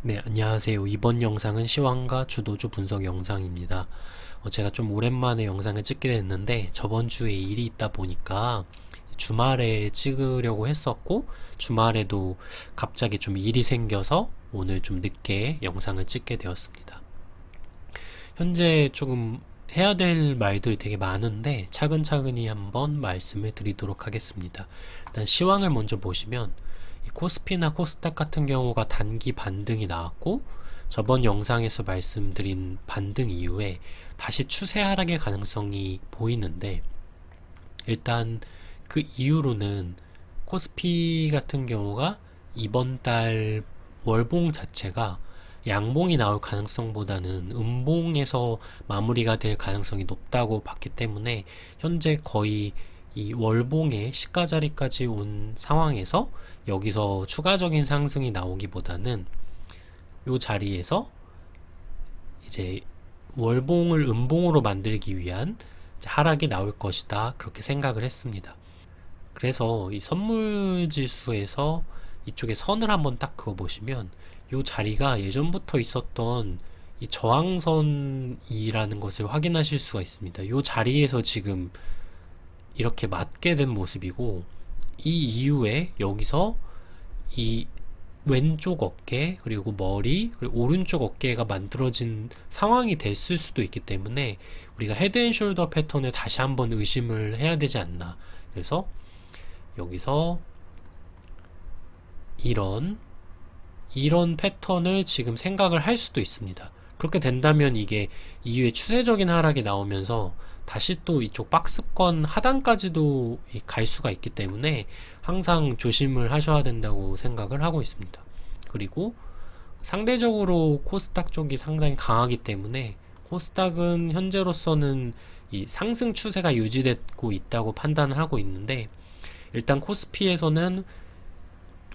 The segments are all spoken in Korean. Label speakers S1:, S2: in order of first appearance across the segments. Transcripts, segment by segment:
S1: 네, 안녕하세요. 이번 영상은 시황과 주도주 분석 영상입니다. 어, 제가 좀 오랜만에 영상을 찍게 됐는데 저번 주에 일이 있다 보니까 주말에 찍으려고 했었고 주말에도 갑자기 좀 일이 생겨서 오늘 좀 늦게 영상을 찍게 되었습니다. 현재 조금 해야 될 말들이 되게 많은데 차근차근히 한번 말씀을 드리도록 하겠습니다. 일단 시황을 먼저 보시면 이 코스피나 코스닥 같은 경우가 단기 반등이 나왔고 저번 영상에서 말씀드린 반등 이후에 다시 추세 하락의 가능성이 보이는데 일단 그 이후로는 코스피 같은 경우가 이번 달 월봉 자체가 양봉이 나올 가능성보다는 음봉에서 마무리가 될 가능성이 높다고 봤기 때문에 현재 거의 이 월봉의 시가 자리까지 온 상황에서 여기서 추가적인 상승이 나오기보다는 이 자리에서 이제 월봉을 음봉으로 만들기 위한 하락이 나올 것이다. 그렇게 생각을 했습니다. 그래서 이 선물 지수에서 이쪽에 선을 한번 딱 그어 보시면 이 자리가 예전부터 있었던 이 저항선이라는 것을 확인하실 수가 있습니다. 이 자리에서 지금 이렇게 맞게 된 모습이고 이 이후에 여기서 이 왼쪽 어깨 그리고 머리 그리고 오른쪽 어깨가 만들어진 상황이 됐을 수도 있기 때문에 우리가 헤드앤숄더 패턴을 다시 한번 의심을 해야 되지 않나 그래서 여기서 이런 이런 패턴을 지금 생각을 할 수도 있습니다. 그렇게 된다면 이게 이후에 추세적인 하락이 나오면서 다시 또 이쪽 박스권 하단까지도 이- 갈 수가 있기 때문에 항상 조심을 하셔야 된다고 생각을 하고 있습니다. 그리고 상대적으로 코스닥 쪽이 상당히 강하기 때문에 코스닥은 현재로서는 이 상승 추세가 유지되고 있다고 판단을 하고 있는데 일단 코스피에서는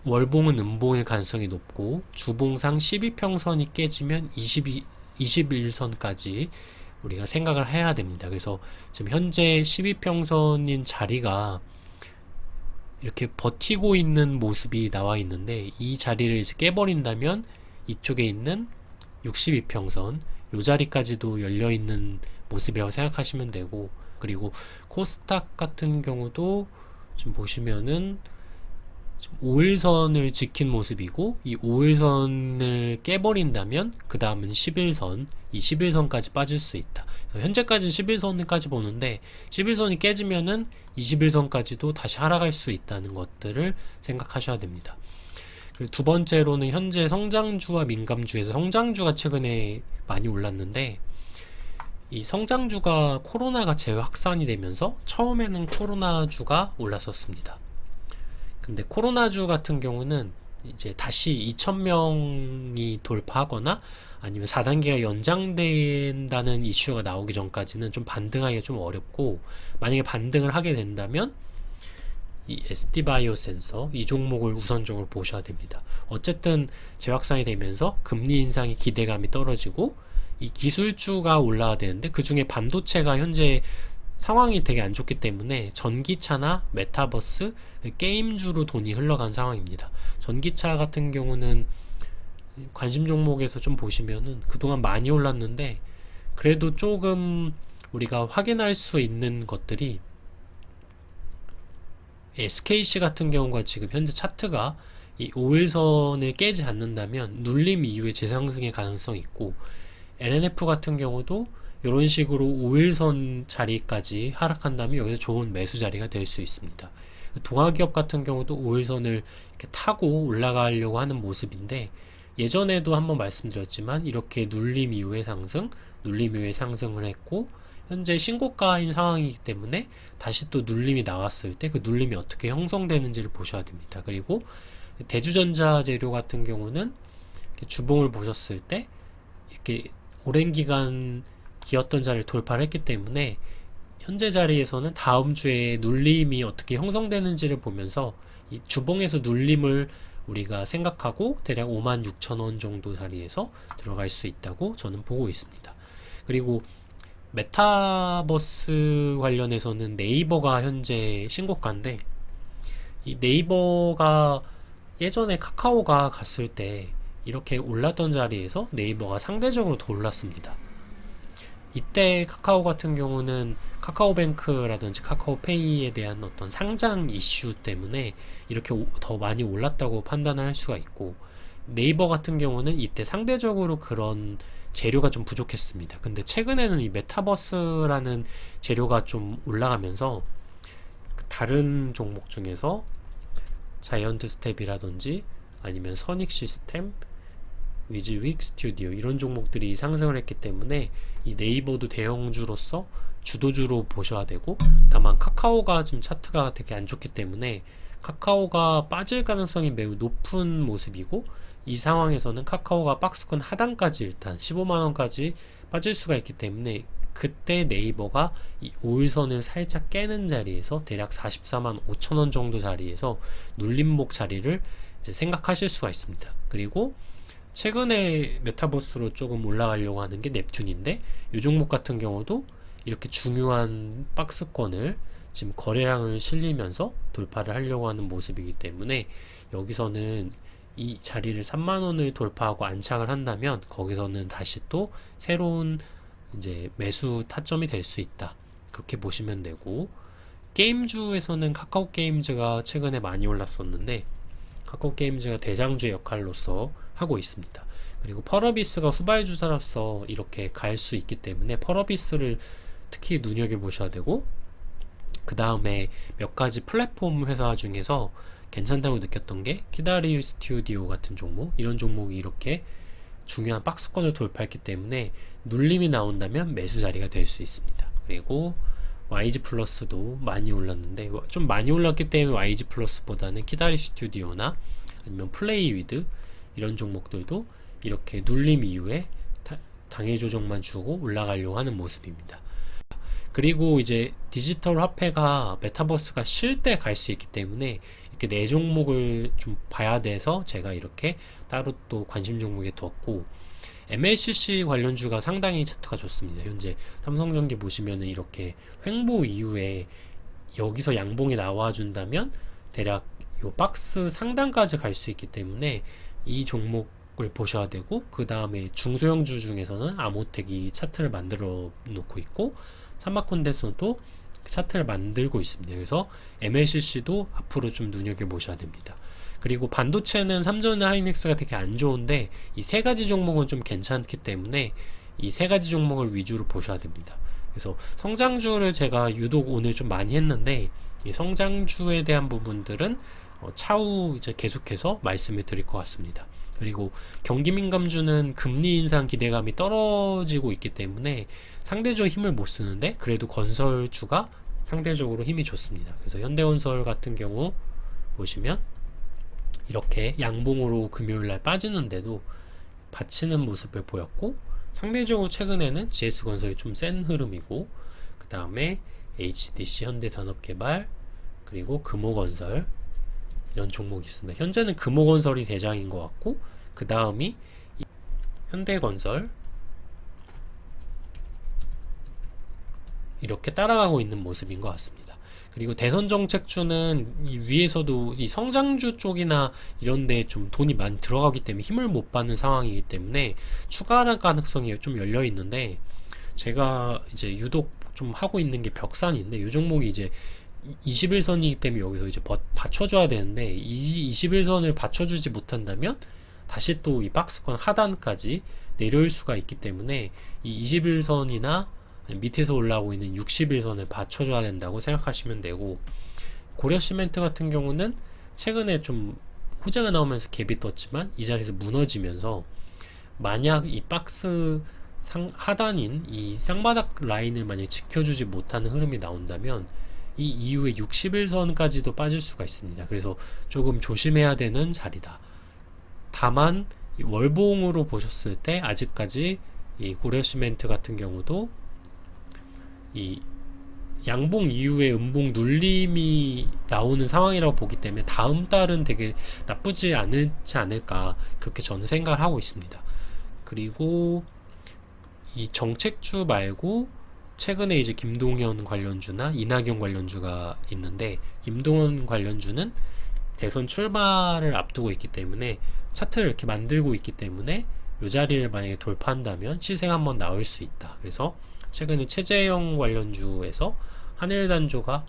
S1: 월봉은 음봉일 가능성이 높고 주봉상 12평선이 깨지면 22, 21선까지 우리가 생각을 해야 됩니다. 그래서 지금 현재 12평선인 자리가 이렇게 버티고 있는 모습이 나와 있는데 이 자리를 이제 깨버린다면 이쪽에 있는 62평선 이 자리까지도 열려 있는 모습이라고 생각하시면 되고 그리고 코스닥 같은 경우도 지금 보시면은 5일선을 지킨 모습이고 이 5일선을 깨버린다면 그 다음은 11선 이 11선까지 빠질 수 있다. 현재까지는 11선까지 보는데 11선이 깨지면은 21선까지도 다시 하락할 수 있다는 것들을 생각하셔야 됩니다. 두 번째로는 현재 성장주와 민감주에서 성장주가 최근에 많이 올랐는데 이 성장주가 코로나가 재확산이 되면서 처음에는 코로나주가 올랐었습니다 근데 코로나주 같은 경우는 이제 다시 2,000명이 돌파하거나 아니면 4단계가 연장된다는 이슈가 나오기 전까지는 좀 반등하기가 좀 어렵고 만약에 반등을 하게 된다면 이 SD 바이오 센서 이 종목을 우선적으로 보셔야 됩니다. 어쨌든 재확산이 되면서 금리 인상의 기대감이 떨어지고 이 기술주가 올라야 되는데 그 중에 반도체가 현재 상황이 되게 안 좋기 때문에 전기차나 메타버스, 그 게임주로 돈이 흘러간 상황입니다. 전기차 같은 경우는 관심 종목에서 좀 보시면은 그동안 많이 올랐는데 그래도 조금 우리가 확인할 수 있는 것들이 SKC 같은 경우가 지금 현재 차트가 이 5일선을 깨지 않는다면 눌림 이후에 재상승의 가능성이 있고 LNF 같은 경우도 이런 식으로 5일선 자리까지 하락한다면 여기서 좋은 매수 자리가 될 수 있습니다. 동아기업 같은 경우도 5일선을 이렇게 타고 올라가려고 하는 모습인데 예전에도 한번 말씀드렸지만 이렇게 눌림 이후에 상승, 눌림 이후에 상승을 했고 현재 신고가인 상황이기 때문에 다시 또 눌림이 나왔을 때 그 눌림이 어떻게 형성되는지를 보셔야 됩니다. 그리고 대주전자 재료 같은 경우는 주봉을 보셨을 때 이렇게 오랜 기간 기었던 자리를 돌파를 했기 때문에 현재 자리에서는 다음 주에 눌림이 어떻게 형성되는지를 보면서 이 주봉에서 눌림을 우리가 생각하고 대략 5만 6천 원 정도 자리에서 들어갈 수 있다고 저는 보고 있습니다. 그리고 메타버스 관련해서는 네이버가 현재 신고가인데 이 네이버가 예전에 카카오가 갔을 때 이렇게 올랐던 자리에서 네이버가 상대적으로 더 올랐습니다. 이때 카카오 같은 경우는 카카오뱅크라든지 카카오페이에 대한 어떤 상장 이슈 때문에 이렇게 오- 더 많이 올랐다고 판단을 할 수가 있고 네이버 같은 경우는 이때 상대적으로 그런 재료가 좀 부족했습니다. 근데 최근에는 이 메타버스라는 재료가 좀 올라가면서 다른 종목 중에서 자이언트 스텝이라든지 아니면 선익 시스템, 위즈윅 스튜디오 이런 종목들이 상승을 했기 때문에 이 네이버도 대형주로서 주도주로 보셔야 되고 다만 카카오가 지금 차트가 되게 안 좋기 때문에 카카오가 빠질 가능성이 매우 높은 모습이고 이 상황에서는 카카오가 박스권 하단까지 일단 15만원까지 빠질 수가 있기 때문에 그때 네이버가 이 5일선을 살짝 깨는 자리에서 대략 44만 5천원 정도 자리에서 눌림목 자리를 생각하실 수가 있습니다. 그리고 최근에 메타버스로 조금 올라가려고 하는 게 넵튠인데 이 종목 같은 경우도 이렇게 중요한 박스권을 지금 거래량을 실리면서 돌파를 하려고 하는 모습이기 때문에 여기서는 이 자리를 3만 원을 돌파하고 안착을 한다면 거기서는 다시 또 새로운 이제 매수 타점이 될 수 있다. 그렇게 보시면 되고 게임주에서는 카카오 게임즈가 최근에 많이 올랐었는데 카카오 게임즈가 대장주의 역할로서 하고 있습니다. 그리고 펄어비스가 후발주자로서 이렇게 갈 수 있기 때문에 펄어비스를 특히 눈여겨 보셔야 되고 그 다음에 몇 가지 플랫폼 회사 중에서 괜찮다고 느꼈던 게 키다리 스튜디오 같은 종목 이런 종목이 이렇게 중요한 박스권을 돌파했기 때문에 눌림이 나온다면 매수 자리가 될 수 있습니다. 그리고 YG 플러스도 많이 올랐는데 좀 많이 올랐기 때문에 YG 플러스보다는 키다리 스튜디오나 아니면 플레이 위드 이런 종목들도 이렇게 눌림 이후에 타- 당일 조정만 주고 올라가려고 하는 모습입니다. 그리고 이제 디지털 화폐가 메타버스가 쉴 때 갈 수 있기 때문에 이렇게 네 종목을 좀 봐야 돼서 제가 이렇게 따로 또 관심 종목에 두었고 MLCC 관련주가 상당히 차트가 좋습니다. 현재 삼성전기 보시면은 이렇게 횡보 이후에 여기서 양봉이 나와준다면 대략 요 박스 상단까지 갈 수 있기 때문에 이 종목을 보셔야 되고 그 다음에 중소형주 중에서는 아모텍이 차트를 만들어 놓고 있고 삼마콘데서도 차트를 만들고 있습니다. 그래서 MLCC도 앞으로 좀 눈여겨 보셔야 됩니다. 그리고 반도체는 삼전 하이닉스가 되게 안 좋은데 이 세 가지 종목은 좀 괜찮기 때문에 이 세 가지 종목을 위주로 보셔야 됩니다. 그래서 성장주를 제가 유독 오늘 좀 많이 했는데 이 성장주에 대한 부분들은 어, 차후 이제 계속해서 말씀을 드릴 것 같습니다. 그리고 경기 민감주는 금리 인상 기대감이 떨어지고 있기 때문에 상대적으로 힘을 못 쓰는데 그래도 건설주가 상대적으로 힘이 좋습니다. 그래서 현대건설 같은 경우 보시면 이렇게 양봉으로 금요일 날 빠지는데도 받치는 모습을 보였고 상대적으로 최근에는 GS건설이 좀 센 흐름이고 그 다음에 HDC 현대산업개발 그리고 금호건설 이런 종목이 있습니다. 현재는 금호건설이 대장인 것 같고 그 다음이 현대건설 이렇게 따라가고 있는 모습인 것 같습니다. 그리고 대선 정책주는 이 위에서도 이 성장주 쪽이나 이런 데 좀 돈이 많이 들어가기 때문에 힘을 못 받는 상황이기 때문에 추가할 가능성이 좀 열려 있는데 제가 이제 유독 좀 하고 있는 게 벽산인데 이 종목이 이제 21선이기 때문에 여기서 이제 버- 받쳐줘야 되는데 이 21선을 받쳐주지 못한다면 다시 또 이 박스권 하단까지 내려올 수가 있기 때문에 이 21선이나 밑에서 올라오고 있는 61선을 받쳐줘야 된다고 생각하시면 되고 고려 시멘트 같은 경우는 최근에 좀 호재가 나오면서 갭이 떴지만 이 자리에서 무너지면서 만약 이 박스 상 하단인 이 쌍바닥 라인을 만약 지켜주지 못하는 흐름이 나온다면 이 이후에 61선까지도 빠질 수가 있습니다. 그래서 조금 조심해야 되는 자리다. 다만 이 월봉으로 보셨을 때 아직까지 이 고려 시멘트 같은 경우도 이 양봉 이후에 음봉 눌림이 나오는 상황이라고 보기 때문에 다음 달은 되게 나쁘지 않지 않을까 그렇게 저는 생각을 하고 있습니다. 그리고 이 정책주 말고 최근에 이제 김동연 관련주나 이낙연 관련주가 있는데 김동연 관련주는 대선 출마를 앞두고 있기 때문에 차트를 이렇게 만들고 있기 때문에 이 자리를 만약에 돌파한다면 시세가 한번 나올 수 있다. 그래서 최근에 최재형 관련주에서 한일단조가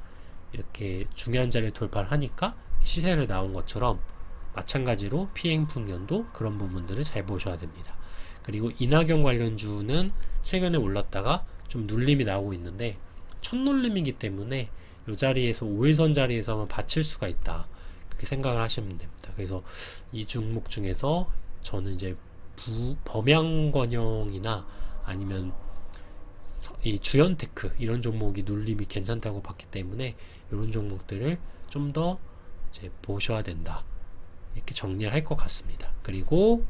S1: 이렇게 중요한 자리를 돌파를 하니까 시세를 나온 것처럼 마찬가지로 피행풍년도 그런 부분들을 잘 보셔야 됩니다. 그리고 이낙연 관련주는 최근에 올랐다가 좀 눌림이 나오고 있는데 첫 눌림이기 때문에 이 자리에서 5일선 자리에서만 받칠 수가 있다. 그렇게 생각을 하시면 됩니다. 그래서 이 종목 중에서 저는 이제 부, 범양건영이나 아니면 서- 이 주연테크 이런 종목이 눌림이 괜찮다고 봤기 때문에 이런 종목들을 좀 더 이제 보셔야 된다. 이렇게 정리를 할 것 같습니다. 그리고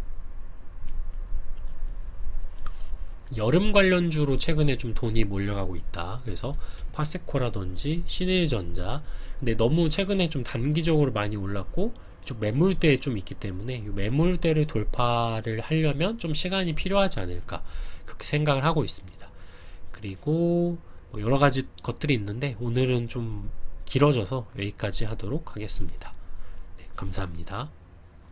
S1: 여름 관련주로 최근에 좀 돈이 몰려가고 있다. 그래서 파세코라든지 신일전자. 근데 너무 최근에 좀 단기적으로 많이 올랐고 좀 매물대에 좀 있기 때문에 이 매물대를 돌파를 하려면 좀 시간이 필요하지 않을까 그렇게 생각을 하고 있습니다. 그리고 뭐 여러 가지 것들이 있는데 오늘은 좀 길어져서 여기까지 하도록 하겠습니다. 네, 감사합니다.